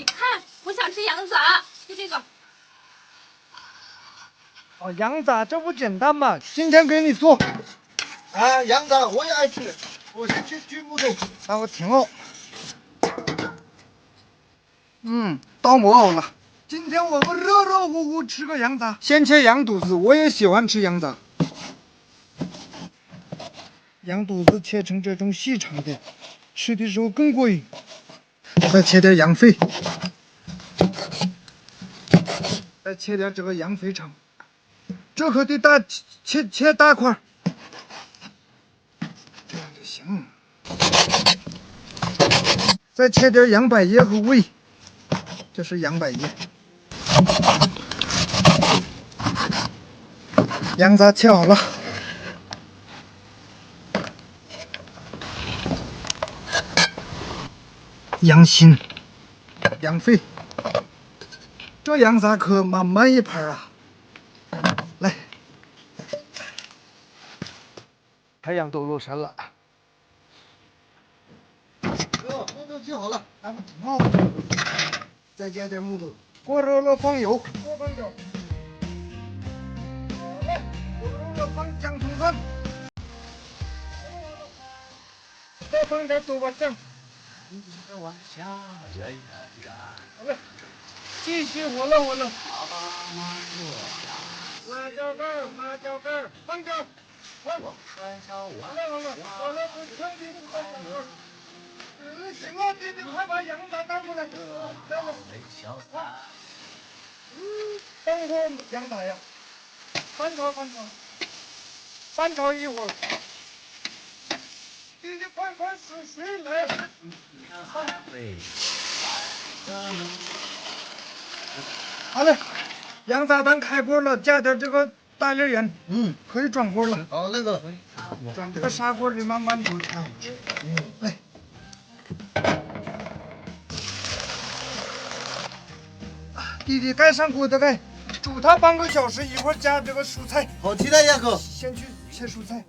你看，我想吃羊杂，就这个。哦，羊杂这不简单嘛，今天给你做。啊，羊杂我也爱吃，我先去锯木头。那我挺好。嗯，刀磨好了。今天我们热热乎乎吃个羊杂，先切羊肚子，我也喜欢吃羊杂。羊肚子切成这种细长的，吃的时候更过瘾。再切点羊肺，再切点这个羊肥肠，这可得大切切大块，这样就行。再切点羊百叶和胃，这是羊百叶。羊杂切好了，羊心、羊肺，这羊杂可满满一盘啊！来，太阳都落山了。哟，木头锯好了，咱们挺好。再加点木头。锅热了放油，锅放油。好嘞，锅热了放姜葱蒜，再放点豆瓣酱。好嘞，继续我了我了。辣椒干儿，辣椒干儿，放点。放。好了好了，好了，不全地不放点。嗯，行了，弟弟，快把羊杂拿过来。来了。嗯，等会羊杂呀，翻炒翻炒，翻炒一会儿。快快是谁来。好嘞，羊杂汤开锅了，加点这个大粒盐，嗯，可以转锅了。好，那个转这个砂锅里慢慢煮，才好吃。嗯，来。弟弟盖上锅的盖，煮它半个小时，一会儿加这个蔬菜。好期待呀，哥。先去切蔬菜。